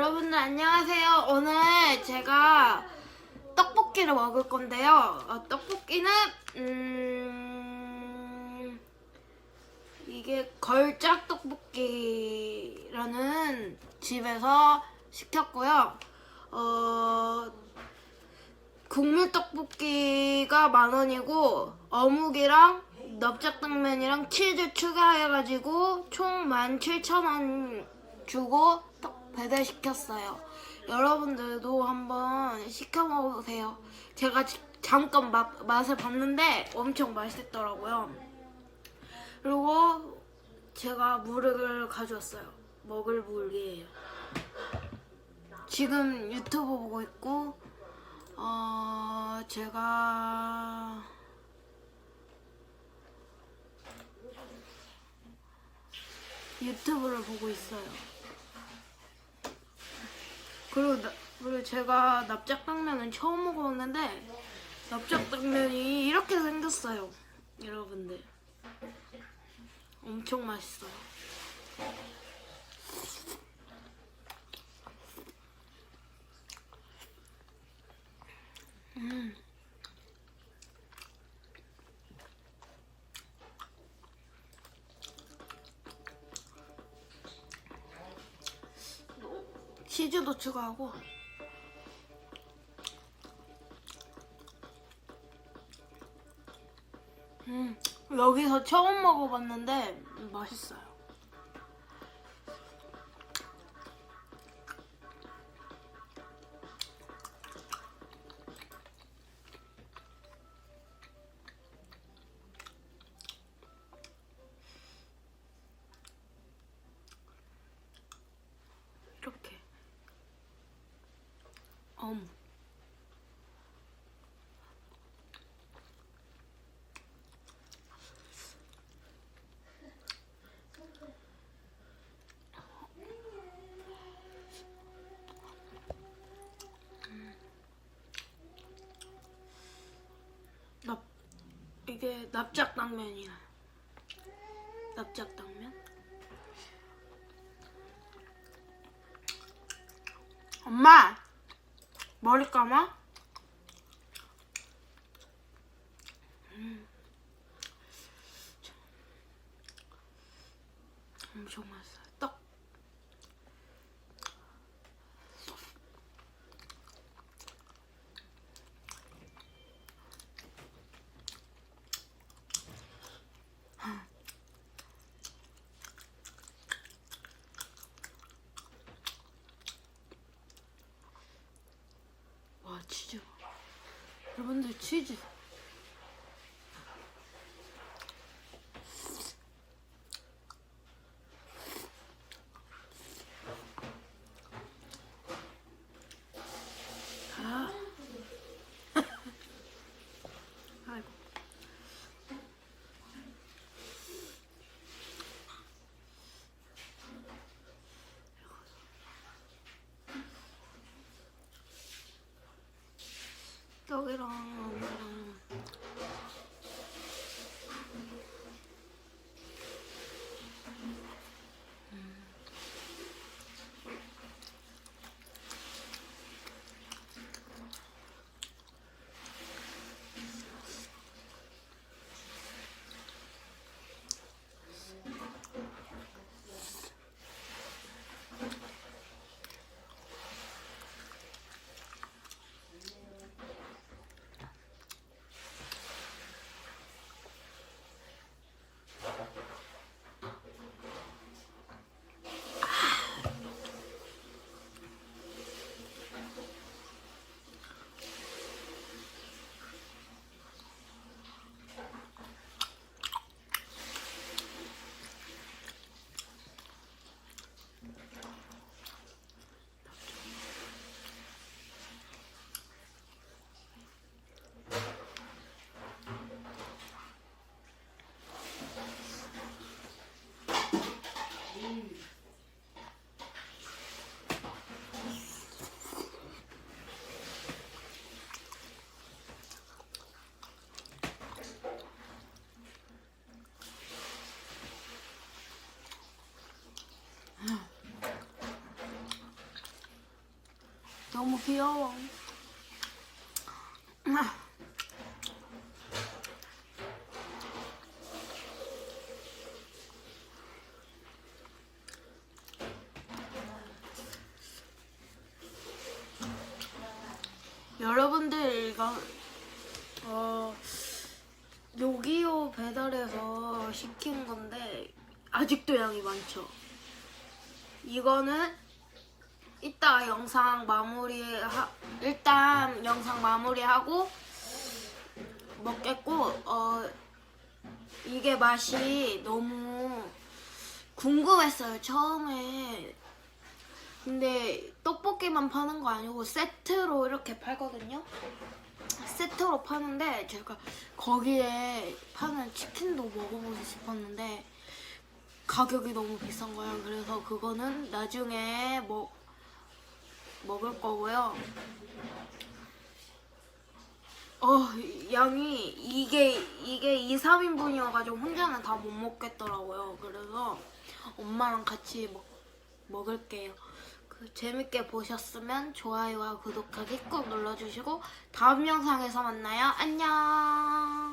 여러분들 안녕하세요. 오늘 제가 떡볶이를 먹을 건데요. 어, 떡볶이는 음 이게 걸작 떡볶이라는 집에서 시켰고요. 어 국물 떡볶이가 만 원이고 어묵이랑 넓적당면이랑 치즈 추가해가지고 총 17,000원 주고 떡 배달시켰어요. 여러분들도 한번 시켜 먹으세요. 제가 지- 잠깐 맛, 맛을 봤는데 엄청 맛있더라고요. 그리고 제가 물을 가져왔어요. 먹을 물이에요. 지금 유튜브 보고 있고 어 제가 유튜브를 보고 있어요. 그리고 나- 그리고 제가 납작당면은 처음 먹어봤는데 납작당면이 이렇게 생겼어요, 여러분들. 엄청 맛있어요. 음. 치즈도 추가하고 음, 여기서 처음 먹어봤는데 맛있어요. 이게 납작당면이야. 납작당면? 엄마 머리 감아? 음. 엄청 맛있어요. 떡. 와 치즈. 여러분들 치즈. 귀여워. 아. 여러분들 이거 어 요기요 배달해서 시킨 건데 아직도 양이 많죠. 이거는 이따 영상 마무리 하 일단 영상 마무리하고 먹겠고 어 이게 맛이 너무 궁금했어요 처음에. 근데 떡볶이만 파는 거 아니고 세트로 이렇게 팔거든요? 세트로 파는데 제가 거기에 파는 치킨도 먹어보고 싶었는데 가격이 너무 비싼 거예요. 그래서 그거는 나중에 먹 먹을 거고요. 어, 양이 이게 이게 2, 3인분이어 가지고 혼자는 다 못 먹겠더라고요. 그래서 엄마랑 같이 먹, 먹을게요. 그 재밌게 보셨으면 좋아요와 구독하기 꼭 눌러주시고 다음 영상에서 만나요. 안녕.